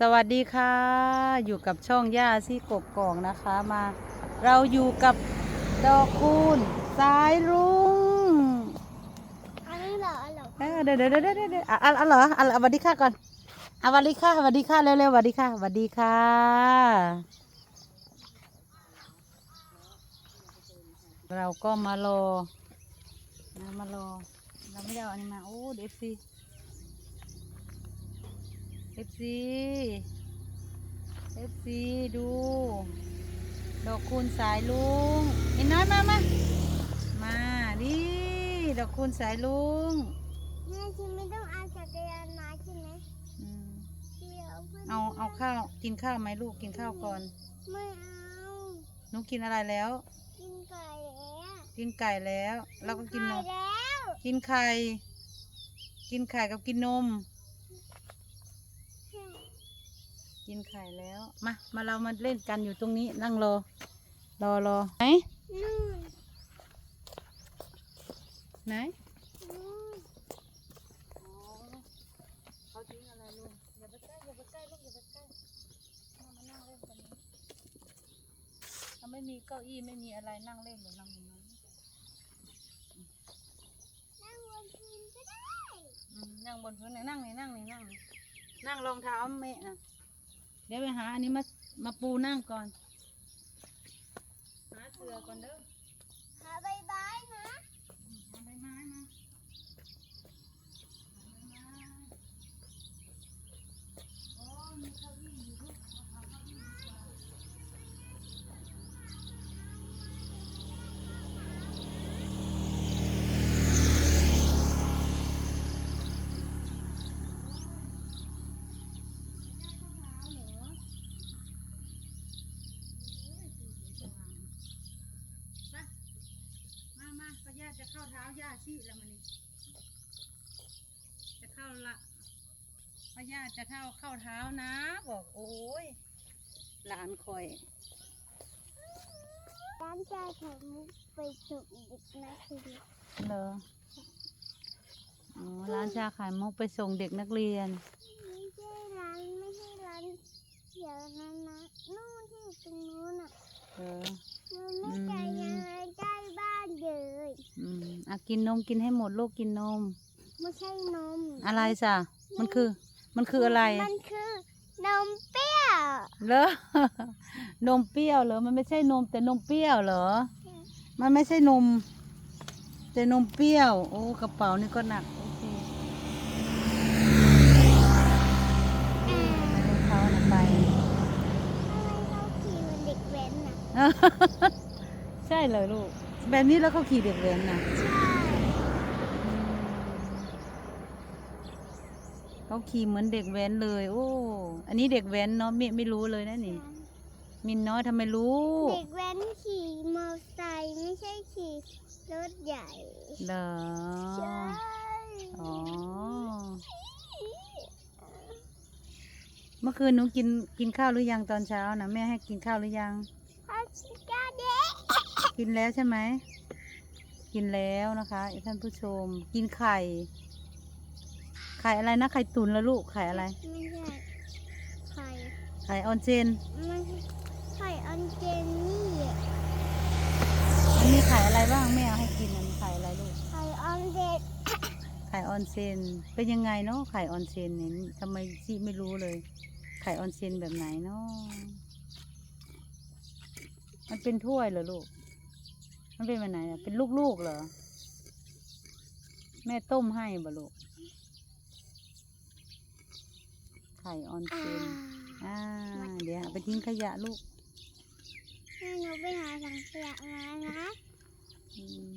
สวัสดีค่ะ อยู่กับช่องย่าซี่กบกองนะคะมา เราอยู่กับดอกคูณสายรุ้งอันนี้เหรออันเหรอเออเดี๋ยวเดี๋ยวเดี๋ยวเดี๋ยวเดี๋ยวอะอะอะเหรออะสวัสดีค่ะก่อนอะสวัสดีค่ะสวัสดีค่ะเร็วๆสวัสดีค่ะสวัสดีค่ะ เราก็มารอนะมารอ เราไม่ได้เอาอันนี้มาโอ้เอฟซี เอฟซีเอฟซีดู ดอกคูณสายลุงไอ้น้อยมามามาดิดอกคูณสายลุงแม่ชิมไม่ต้องเอาจักรยานมาใช่ไหมอืมเดี๋ยวพื่นเอาเอาข้าวกินข้าวไหมลูกกินข้าวก่อนไม่เอาหนูกินอะไรแล้ว กินไก่แล้วกินไก่แล้ว แล้วก็กินนไข่มแล้วกินไข่ กินไข่กับกินนม กินไข่แล้ว มา มาเรามาเล่นกันอยู่ตรงนี้นั่งรอ รอรอไหนนู่นไหนนู่นเขาทิ้งอะไรลุงอย่าไปใกล้อย่าไปใกล้ลูกอย่าไปใกล้มามานั่งเล่นกันนี้ถ้าไม่มีเก้าอี้ไม่มีอะไรนั่งเล่นหรือนั่งตรงนั้นนั่งบนพื้นก็ได้อืมนั่งบนพื้นนี่นั่งนี่นั่งนี่นั่งนี่นั่งรองเท้าแม่นะ เดี๋ยวไปหาอันนี้มามาปูนั่งก่อน หาเสือก่อนเด้อ หาใบไม้นะ หาใบไม้มาหาใบไม้โอ้มีเก้าอี้อยู่ลูกเอาเก้าอี้ดีกว่ามามาป้าย่าจะเข้าเท้าย่าชี้แล้วมันนี่จะเข้าละ ป้าย่าจะเข้าเข้าเท้านะ บอกโอ้ยหลานคอยร้านชาไข่มุกไปส่งเด็กนักเรียนเหรออ๋อร้านชาขายมุกไปส่งเด็กนักเรียน ไม่ใช่ร้านไม่ใช่ร้านเขียวนั้นนะนู่นที่อยู่ตรงนู้นอะเออ มันไม่ไกลยังไงใกล้บ้านเลยอืมอะกินนมกินให้หมดลูกกินนม ไม่ใช่นมอะไรจ้ะมันคือ มันคืออะไร มันคือนมเปรี้ยวเหรอ นมเปรี้ยวเหรอ มันไม่ใช่นมแต่นมเปรี้ยวเหรอ มันไม่ใช่นม แต่นมเปรี้ยว โอ้กระเป๋านี่ก็หนักโอเคอ่าเขาหนักไปทำไมเขาขี่เหมือนเด็กแว้นน่ะ ใช่เลยลูก แบบนี้แล้วเขาขี่เด็กเว้นนะ ใช่ อืม เขาขี่เหมือนเด็กแว้นเลย โอ้ อันนี้เด็กแว้นเนาะไม่ไม่รู้เลยนะนี่ มินน้อยทำไมรู้ เด็กแว้นขี่มอเตอร์ไซค์ไม่ใช่ขี่รถใหญ่เหรอใช่อ๋อ เมื่อคืนหนูกินกินข้าวหรือยังตอนเช้านะแม่ให้กินข้าวหรือยังพัชิกาเด็กกินแล้วใช่ไหม กินแล้วนะคะท่านผู้ชม กินไข่ ไข่อะไรนะไข่ตุ๋นแล้วลูกไข่อะไรไม่ใช่ไข่ไข่ออนเจนไม่ใช่ไข่อันเจนนี่อะมันมีไข่อะไรบ้างแม่เอาให้กินมันไข่อะไรลูกไข่อันเด็กไข่ออนเซนเป็นยังไงเนาะไข่ออนเซนเนี่ยทำไมซีไม่รู้เลยไข่ออนเซนแบบไหนเนาะมันเป็นถ้วยเหรอลูก มันเป็นแบบไหนอะเป็นลูกๆเหรอ แม่ต้มให้บ่ลูก ไข่ออนเซอ่านอ่า เดี๋ยวเอาไปทิ้งขยะลูกให้หนูไปหาสังขยะมานะอืม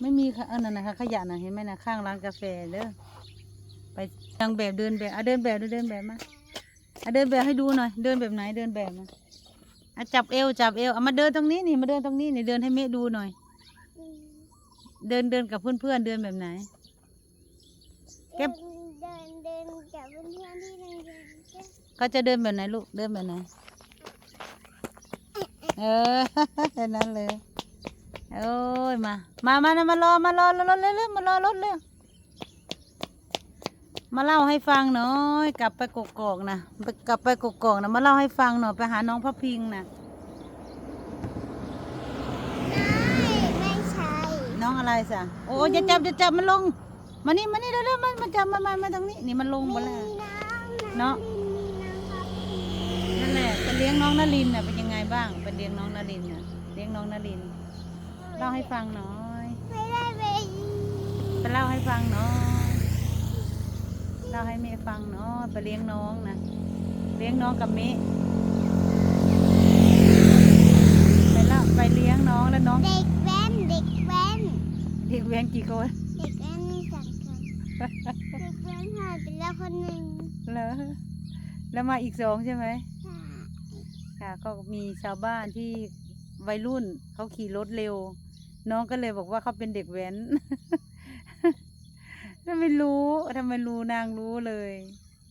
ไม่มีค่ะเออนั่นนะคะขยะน่ะเห็นไหมนะข้างร้านกาแฟเด้อ ไปนางแบบเดินแบบอะเดินแบบเดินแบบมาอะเดินแบบให้ดูหน่อย เดินแบบไหนเดินแบบมาอะจับเอวจับเอวเอามาเดินตรงนี้นี่มาเดินตรงนี้นี่เดินให้เมฆดูหน่อยอืมเดินเดินกับเพื่อนๆเดินแบบไหนเก็เดิบนเดินเดินกับเพื่อนๆที่โรงเรียนเก็บเขาจะเดินแบบไหนลูก เดินแบบไหน เออแค่นั้นเลย โอ้ยมา มามานะมารอมารอรถเร็วๆมารอรถเร็ว มาเล่าให้ฟังหน่อย กลับไปกกอกนะไปกลับไปกกอกนะมาเล่าให้ฟังหน่อยไปหาน้องพระพิงนะไม่ไม่ใช่ น้องอะไรสะโอ้ยจะจับจะจับมันลง มานี่มานี่เร็วๆมันมาจับมามามาตรงนี้นี่มันลงหมดแล้วมีน้องเนาะมีน้องครับนั่นแหละไปเลี้ยงน้องนารินน่ะเป็นยังไงบ้างไปเลี้ยงน้องนารินน่ะเลี้ยงน้องนารินเล่าให้ฟังหน่อยไม่ได้ไปไปเล่าให้ฟังหน่อยเล่าให้แม่ฟังหน่อยไปเลี้ยงน้องนะเลี้ยงน้องกับเมะไปเล่าไปเลี้ยงน้องแล้วน้องเด็กแว้นเด็กแว้นเด็กเลี้ยงกี่คนเด็กแว้น คนหนึ่งเหรอแล้วมาอีกสองใช่ไหมค่ะค่ะ ก็มีชาวบ้านที่วัยรุ่นเขาขี่รถเร็ว น้องก็เลยบอกว่าเขาเป็นเด็กแว้นถ้าไม่รู้ทำไมรู้นางรู้เลย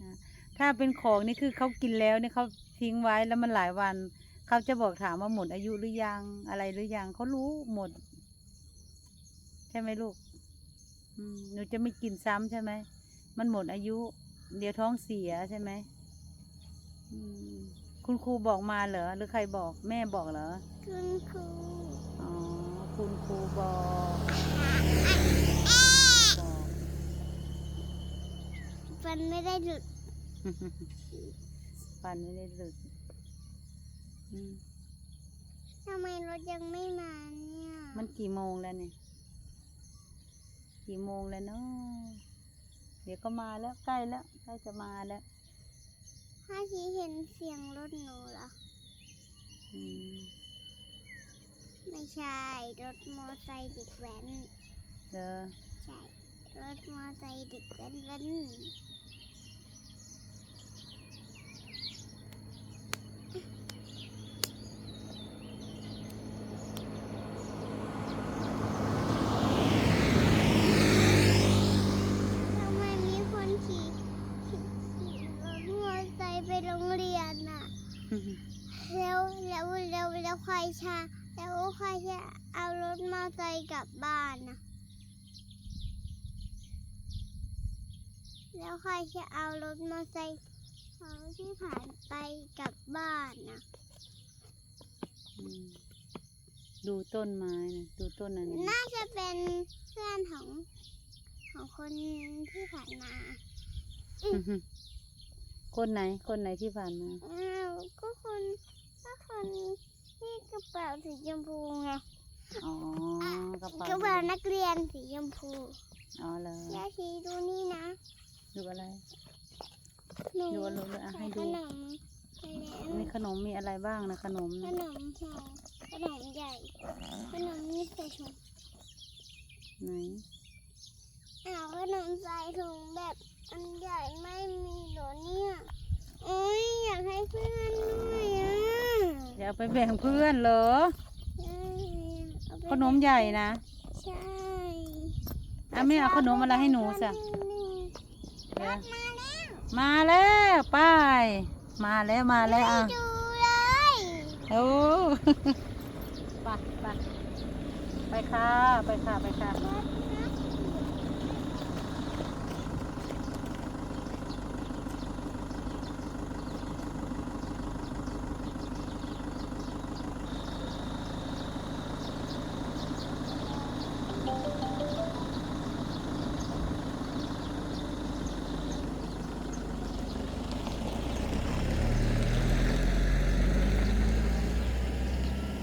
นะถ้าเป็นของนี่คือเขากินแล้วเนี่ยเขาทิ้งไว้แล้วมันหลายวัน เขาจะบอกถามว่าหมดอายุหรือยังอะไรหรือยังเขารู้หมด ใช่ไหมลูกอืมหนูจะไม่กินซ้ำใช่ไหมมันหมดอายุ เดี๋ยวท้องเสียใช่ไหมอืมคุณครูบอกมาเหรอ หรือใครบอกแม่บอกเหรอ คุณครู อ๋อ คุณครูบอกบอกฟันไม่ได้หลุด ฟันไม่ได้หลุดอืมทำไมรถยังไม่มาเนี่ย มันกี่โมงแล้วเนี่ย กี่โมงแล้วเนาะ เดี๋ยวก็มาแล้วใกล้แล้วใกล้จะมาแล้วถ้าชีเห็นเสียงรถหนูเหรอ อืมไม่ใช่ รถมอไซค์เด็กแว้นเด้อใช่ รถมอไซค์เด็กแว้นแว้นทำไมมีคนขี่ขี่ขี่รถมอไซค์ไปโรงเรียนน่ะ แล้ว แล้วแล้วแล้วใครชาแล้วใครจะเอารถมอเตอร์ไซค์กลับบ้านนะแล้วใครจะเอารถมอเตอร์ไซค์เขาที่ผ่านไปกลับบ้านนะอืมดูต้นไม้นะดูต้นอะไรน่าจะเป็นเพื่อนของของคนที่ผ่านมาคนไหน คนไหนที่ผ่านมา อ้าวก็คน ก็คนที่กระเป๋าสีชมพูไงอ๋อกระเป๋ากระเป๋านักเรียนสีชมพูอ๋อเหรอยาชีดูนี่นะดูอะไรหนูดูอะไรเลยอะให้ขดูนมไปแล้วมีขนมมีอะไรบ้างนะขนมขนะนมห่อขนมใหญ่ ขนมนี่ใส่ถุงไหนอ้าวขนมใส่ถุงแบบอันใหญ่ไม่มีเหรอเนี่ยโอ้ยอยากให้เพื่อนด้วยอะอย่า เอาไปแบ่งเพื่อนเหรอใช่เอาไปขนมใหญ่นะใช่อะแม่เอาขนมอะไรให้หนูสะรเดี๋ยวถมาแล้ว มาแล้วไป้าย มาแล้วมาแล้วอะดูเลยโอ้ไปไปไปค่ะ ไปค่ะ ไปค่ะ รถนะ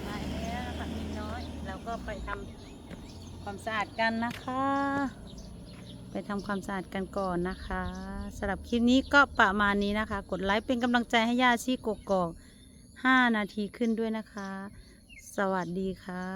มาแล้วนะคะมีน้อย เราก็ ไปทำความสะอาดกันนะคะ ไปทำความสะอาดกันก่อนนะคะสำหรับคลิปนี้ก็ประมาณนี้นะคะ กดไลค์เป็นกำลังใจให้ย่าชีกกอก5นาทีขึ้นด้วยนะคะ สวัสดีค่ะ